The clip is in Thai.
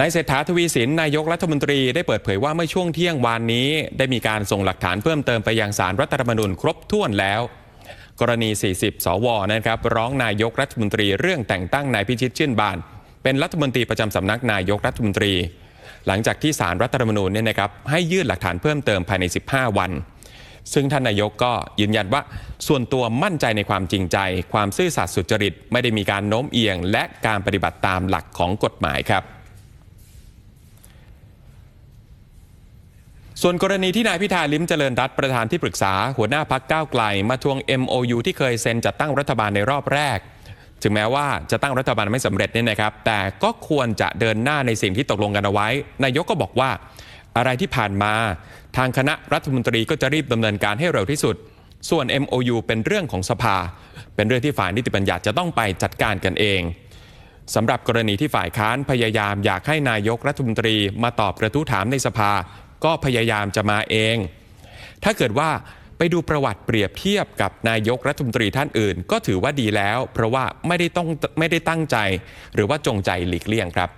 นายเศรษฐาทวีสินนายกรัฐมนตรีได้เปิดเผยว่าเมื่อช่วงเที่ยงวานนี้ ได้มีการส่งหลักฐานเพิ่มเติมไปยังสารรัฐธรรมนูญครบถ้วนแล้ว กรณี 40 สวนะครับร้องนายกรัฐมนตรีเรื่องแต่งตั้งนายพิชิตชื่นบาน เป็นรัฐมนตรีประจำสำนักนายกรัฐมนตรี หลังจากที่สารรัฐธรรมนูญเนี่ยนะครับให้ยื่นหลักฐานเพิ่มเติมภายใน 15 วัน ซึ่งท่านนายกก็ยืนยันว่าส่วนตัวมั่นใจในความจริงใจ ความซื่อสัตย์สุจริต ไม่ได้มีการโน้มเอียง และการปฏิบัติตามหลักของกฎหมายครับ ส่วนกรณีที่นายพิธาลิ้มเจริญรัตประธานที่ปรึกษา หัวหน้าพักก้าวไกล มาทวง MOU ที่เคยเซ็นจัดตั้งรัฐบาลในรอบแรก ถึงแม้ว่าจะตั้งรัฐบาลไม่สำเร็จเนี่ยนะครับ แต่ก็ควรจะเดินหน้าในสิ่งที่ตกลงกันเอาไว้ นายกก็บอกว่า อะไรที่ผ่านมา ทางคณะรัฐมนตรีก็จะรีบดำเนินการให้เร็วที่สุด ส่วน MOU เป็นเรื่องของสภา เป็นเรื่องที่ฝ่ายนิติบัญญัติจะต้องไปจัดการกันเองสำหรับกรณีที่ฝ่ายค้านพยายามอยากให้นายกรัฐมนตรีมาตอบกระทู้ถามในสภา ก็พยายามจะมาเอง ถ้าเกิดว่าไปดูประวัติเปรียบเทียบกับนายกรัฐมนตรีท่านอื่น ก็ถือว่าดีแล้ว เพราะว่าไม่ได้ต้องไม่ได้ตั้งใจ หรือว่าจงใจหลีกเลี่ยงครับ